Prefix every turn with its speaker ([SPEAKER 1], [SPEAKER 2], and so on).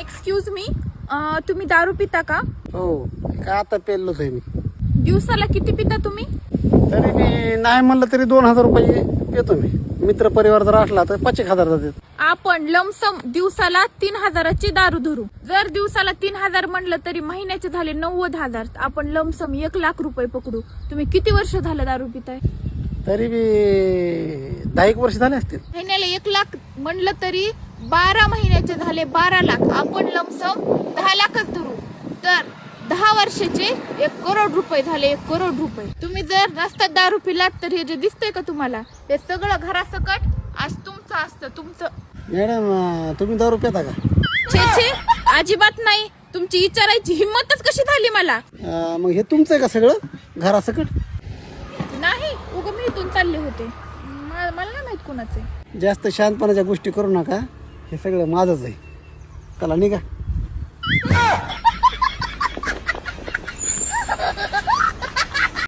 [SPEAKER 1] Excuse me तुम्ही दारू पिता का?
[SPEAKER 2] हो का आता आहे मी?
[SPEAKER 1] दिवसाला किती पिता तुम्ही?
[SPEAKER 2] तरी मी नाही म्हणलं तरी दोन हजार रुपये येतो मी. मित्र परिवार जर असला तर पाच एक हजार
[SPEAKER 1] आपण लमसम दिवसाला तीन हजाराची दारू धरू. जर दिवसाला तीन हजार म्हणलं तरी महिन्याचे झाले नव्वद हजार. आपण लमसम एक लाख रुपये पकडू. तुम्ही किती वर्ष झालं दारू पिताय?
[SPEAKER 2] तरी बी दहा एक वर्ष झाले असतील.
[SPEAKER 1] महिन्याला एक लाख म्हणलं तरी बारा महिन्याचे झाले बारा लाख. आपण लमसम दहा लाखच धरू. तर दहा वर्षाचे एक करोड रुपये झाले एक करोड रुपये. तुम्ही जर रस्त्यात दारू पिलात तर हे जे दिसतंय का तुम्हाला? हे सगळं घरासकट आज तुमचं असतं तुमचं.
[SPEAKER 2] मॅडम तुम्ही दारू पिता का?
[SPEAKER 1] छे छे अजिबात नाही. तुमची विचारायची हिंमतच कशी झाली मला?
[SPEAKER 2] अं, मग हे तुमचं आहे का सगळं? घरासकट?
[SPEAKER 1] नाही उगं मी इथून चालले होते. म- मला नाही माहीत कोणाचे
[SPEAKER 2] जास्त शांतपणाच्या गोष्टी करू नका. हे सगळं माझंच आहे. चला निघा.